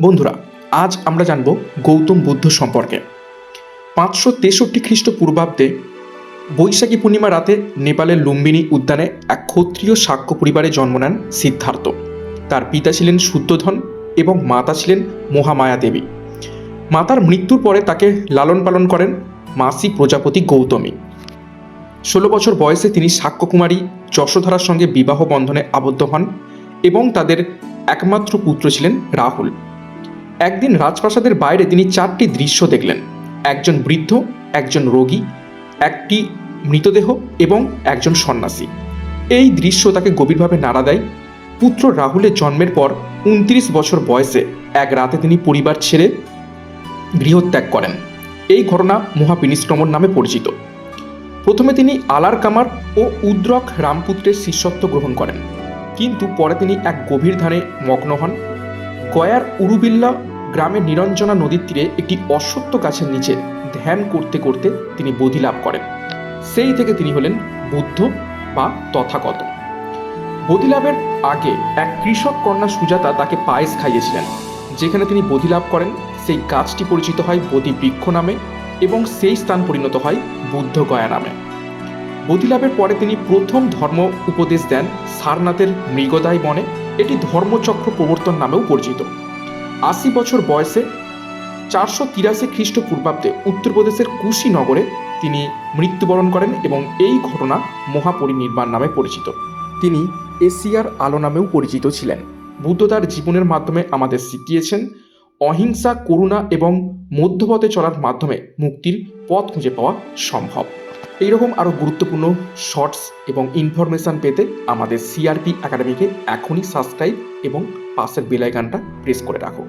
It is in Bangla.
বন্ধুরা, আজ আমরা জানব গৌতম বুদ্ধ সম্পর্কে। পাঁচশো তেষট্টি খ্রিস্টপূর্বাব্দে বৈশাখী পূর্ণিমা রাতে নেপালের লুম্বিনী উদ্যানে এক ক্ষত্রিয় শাক্য পরিবারে জন্ম নেন সিদ্ধার্থ। তার পিতা ছিলেন শুদ্ধধন এবং মাতা ছিলেন মহামায়া দেবী মাতার মৃত্যুর পরে তাকে লালন পালন করেন মাসি প্রজাপতি গৌতমী। ষোলো বছর বয়সে তিনি সাক্ষ্যকুমারী যশোধরার সঙ্গে বিবাহ বন্ধনে আবদ্ধ হন এবং তাদের একমাত্র পুত্র ছিলেন রাহুল। একদিন রাজপ্রাসাদের বাইরে তিনি চারটি দৃশ্য দেখলেন। একজন বৃদ্ধ, একজন রোগী, একটি মৃতদেহ এবং একজন সন্ন্যাসী। এই দৃশ্য তাকে গভীরভাবে নাড়া দেয়। পুত্র রাহুলের জন্মের পর উনত্রিশ বছর বয়সে এক রাতে তিনি পরিবার ছেড়ে গৃহত্যাগ করেন। এই ঘটনা মহাবিনিষ্ক্রমণ নামে পরিচিত। প্রথমে তিনি আলার কামার ও উদ্রক রামপুত্রের শিষ্যত্ব গ্রহণ করেন। কিন্তু পরে তিনি এক গভীর ধ্যানে মগ্ন হন। গয়ার উরুবিল্লা গ্রামের নিরঞ্জনা নদীর তীরে একটি অশ্বত্থ গাছের নিচে ধ্যান করতে করতে তিনি বোধি লাভ করেন। সেই থেকে তিনি হলেন বুদ্ধ বা তথাগত। বোধিলাভের আগে এক কৃষক কন্যা সুজাতা তাকে পায়েস খাইয়েছিলেন। যেখানে তিনি বোধি লাভ করেন, সেই গাছটি পরিচিত হয় বোধি বৃক্ষ নামে এবং সেই স্থান পরিণত হয় বুদ্ধ গয়া নামে। বোধিলাভের পরে তিনি প্রথম ধর্ম উপদেশ দেন সারনাথের মৃগদায় বনে। এটি ধর্মচক্র প্রবর্তন নামেও পরিচিত। আশি বছর বয়সে চারশো তিরাশি খ্রিস্টপূর্বাব্দে উত্তরপ্রদেশের কুশীনগরে তিনি মৃত্যুবরণ করেন এবং এই ঘটনা মহাপরিনির্বাণ নামে পরিচিত। তিনি এশিয়ার আলো নামেও পরিচিত ছিলেন। বুদ্ধ তার জীবনের মাধ্যমে আমাদের শিখিয়েছেন, অহিংসা, করুণা এবং মধ্যপথে চলার মাধ্যমে মুক্তির পথ খুঁজে পাওয়া সম্ভব। এইরকম আরও গুরুত্বপূর্ণ শর্টস এবং ইনফরমেশান পেতে আমাদের সিআরপি একাডেমিকে এখনই সাবস্ক্রাইব এবং পাশের বেলাইকানটা প্রেস করে রাখো।